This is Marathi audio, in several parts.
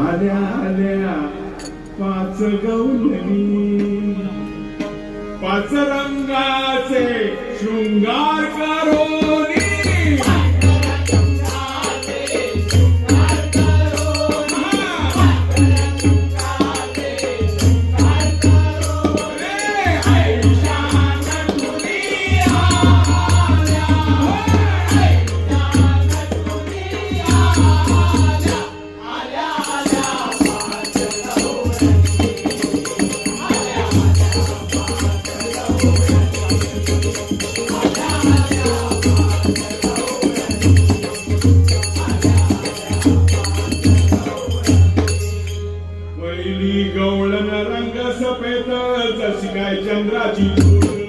आल्या आल्या पाच गौलमी पाच रंगाचे शृंगार करोनी. पहिली गवळण रंग सफेद जशी काय चंद्राची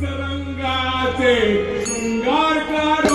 रंगाचे शृंगारकार